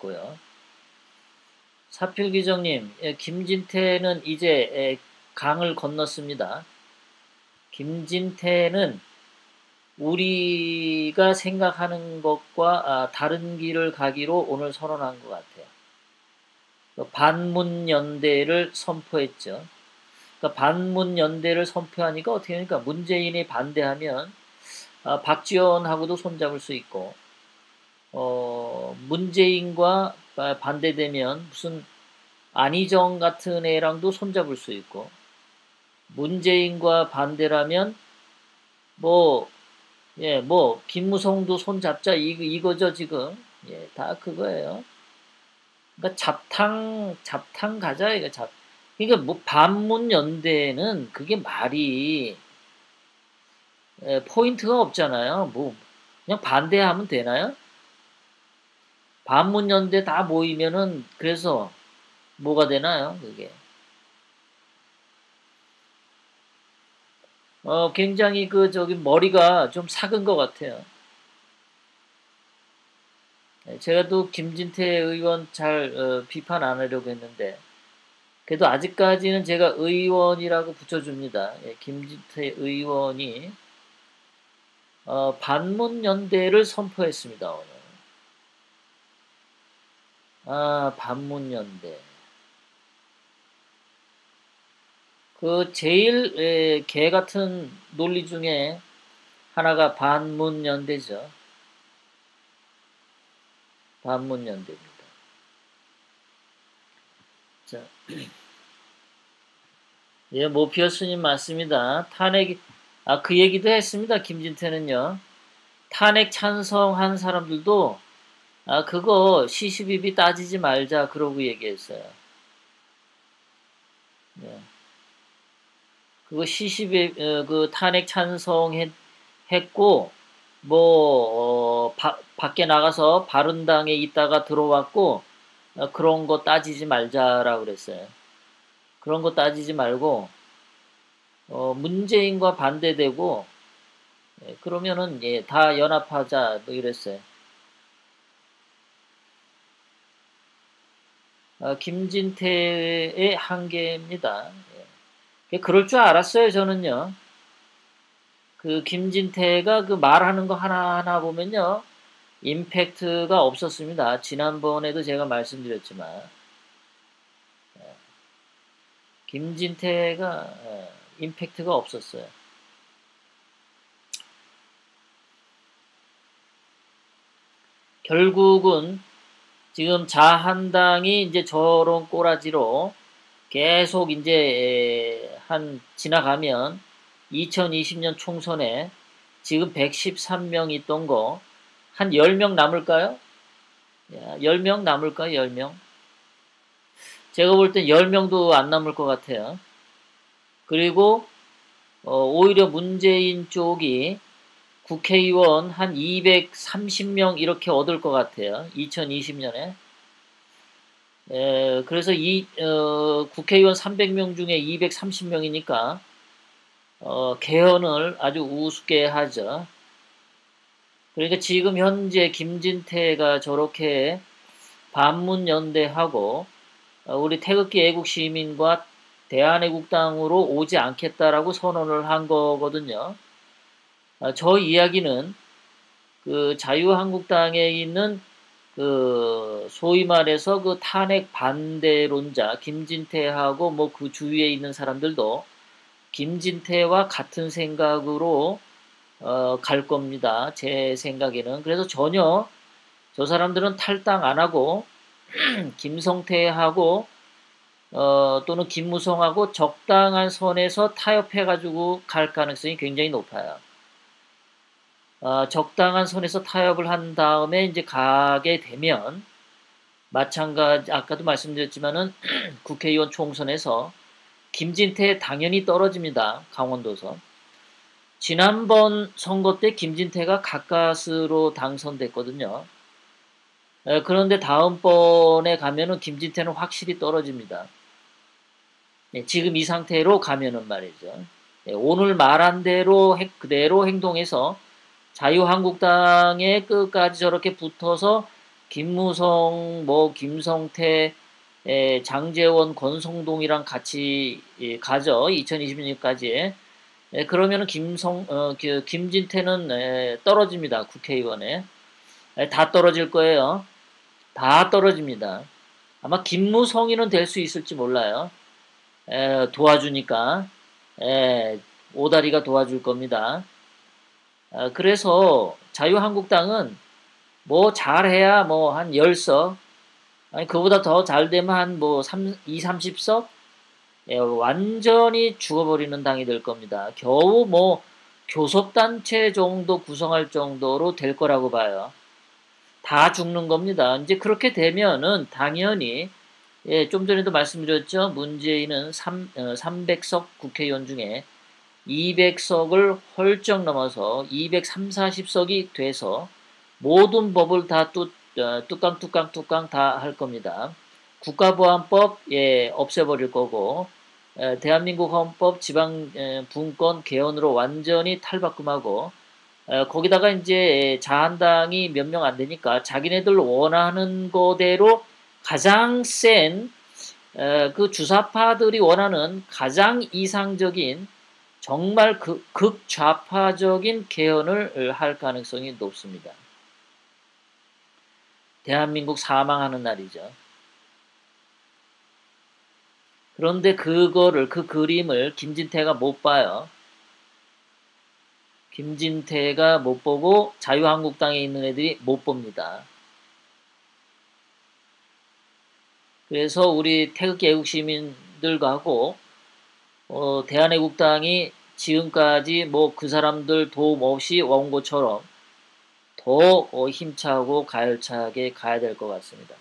있고요. 사필기정님, 예, 김진태는 이제 예, 강을 건넜습니다. 김진태는 우리가 생각하는 것과 아, 다른 길을 가기로 오늘 선언한 것 같아요. 그 반문연대를 선포했죠. 그러니까 반문연대를 선포하니까 어떻게 하니까 문재인이 반대하면 아, 박지원하고도 손잡을 수 있고 어, 문재인과 반대되면 무슨 안희정 같은 애랑도 손잡을 수 있고 문재인과 반대라면 뭐 예, 뭐 김무성도 손잡자 이, 이거죠 지금 예, 다 그거예요. 그러니까 잡탕 잡탕 가자 이거 잡. 그러니까 뭐 반문 연대는 그게 말이 예, 포인트가 없잖아요. 뭐 그냥 반대하면 되나요? 반문 연대 다 모이면은 그래서 뭐가 되나요? 그게 어, 굉장히 그, 저기, 머리가 좀 삭은 것 같아요. 네, 제가 또 김진태 의원 잘 어, 비판 안 하려고 했는데, 그래도 아직까지는 제가 의원이라고 붙여줍니다. 예, 김진태 의원이 어, 반문연대를 선포했습니다, 오늘. 아, 반문연대. 그 제일 에, 개 같은 논리 중에 하나가 반문연대죠. 반문연대입니다. 자, 예, 모피어스님 맞습니다. 탄핵, 아, 그 얘기도 했습니다. 김진태는요. 탄핵 찬성한 사람들도, 아, 그거 시시비비 따지지 말자, 그러고 얘기했어요. 네. 그거 시시배 어, 그 탄핵 찬성했고 뭐 어, 바, 밖에 나가서 바른당에 있다가 들어왔고 어, 그런 거 따지지 말자라고 그랬어요. 그런 거 따지지 말고 어, 문재인과 반대되고 예, 그러면은 예, 다 연합하자 뭐 이랬어요. 어, 김진태의 한계입니다. 그럴 줄 알았어요, 저는요. 그 김진태가 그 말하는 거 하나하나 보면요. 임팩트가 없었습니다. 지난번에도 제가 말씀드렸지만. 예. 김진태가 예, 임팩트가 없었어요. 결국은 지금 자한당이 이제 저런 꼬라지로 계속 이제 한 지나가면 2020년 총선에 지금 113명 있던 거 한 10명 남을까요? 10명 남을까요? 10명? 제가 볼 땐 10명도 안 남을 것 같아요. 그리고 어, 오히려 문재인 쪽이 국회의원 한 230명 이렇게 얻을 것 같아요. 2020년에. 에, 그래서 이 어, 국회의원 300명 중에 230명이니까 어, 개헌을 아주 우습게 하죠. 그러니까 지금 현재 김진태가 저렇게 반문 연대하고 어, 우리 태극기 애국 시민과 대한애국당으로 오지 않겠다라고 선언을 한 거거든요. 어, 저 이야기는 그 자유한국당에 있는 그 소위 말해서 그 탄핵 반대론자 김진태하고 뭐 그 주위에 있는 사람들도 김진태와 같은 생각으로 어, 갈 겁니다. 제 생각에는 그래서 전혀 저 사람들은 탈당 안 하고 김성태하고 어, 또는 김무성하고 적당한 선에서 타협해가지고 갈 가능성이 굉장히 높아요. 어, 적당한 선에서 타협을 한 다음에 이제 가게 되면 마찬가지 아까도 말씀드렸지만은 국회의원 총선에서 김진태 당연히 떨어집니다. 강원도선. 지난번 선거 때 김진태가 가까스로 당선됐거든요. 에, 그런데 다음번에 가면은 김진태는 확실히 떨어집니다. 네, 지금 이 상태로 가면은 말이죠. 네, 오늘 말한 대로 그대로 행동해서 자유한국당의 끝까지 저렇게 붙어서 김무성, 뭐 김성태, 에, 장재원, 권성동이랑 같이 예, 가죠. 2026까지. 예, 그러면은 김성, 어, 그, 김진태는 에, 떨어집니다. 국회의원에. 에, 다 떨어질 거예요. 다 떨어집니다. 아마 김무성이는 될 수 있을지 몰라요. 에, 도와주니까. 에, 오다리가 도와줄 겁니다. 아, 그래서 자유한국당은 뭐 잘해야 뭐 한 10석, 아니 그보다 더 잘 되면 한뭐 2, 30석? 예, 완전히 죽어버리는 당이 될 겁니다. 겨우 뭐 교섭단체 정도 구성할 정도로 될 거라고 봐요. 다 죽는 겁니다. 이제 그렇게 되면은 당연히 예, 좀 전에도 말씀드렸죠. 문재인은 3, 어, 300석 국회의원 중에 200석을 헐쩍 넘어서 230, 40석이 돼서 모든 법을 다 뚜, 어, 뚜깡 뚜깡 뚜깡 다 할 겁니다. 국가보안법 예, 없애버릴 거고 에, 대한민국 헌법 지방 에, 분권 개헌으로 완전히 탈바꿈하고 에, 거기다가 이제 자한당이 몇 명 안 되니까 자기네들 원하는 거대로 가장 센 그 주사파들이 원하는 가장 이상적인 정말 그 극좌파적인 개헌을 할 가능성이 높습니다. 대한민국 사망하는 날이죠. 그런데 그거를 그 그림을 김진태가 못 봐요. 김진태가 못 보고 자유한국당에 있는 애들이 못 봅니다. 그래서 우리 태극기 애국 시민들하고 어, 대한애국당이 지금까지 뭐 그 사람들 도움 없이 온 것처럼 더 어, 힘차고 가열차게 가야 될 것 같습니다.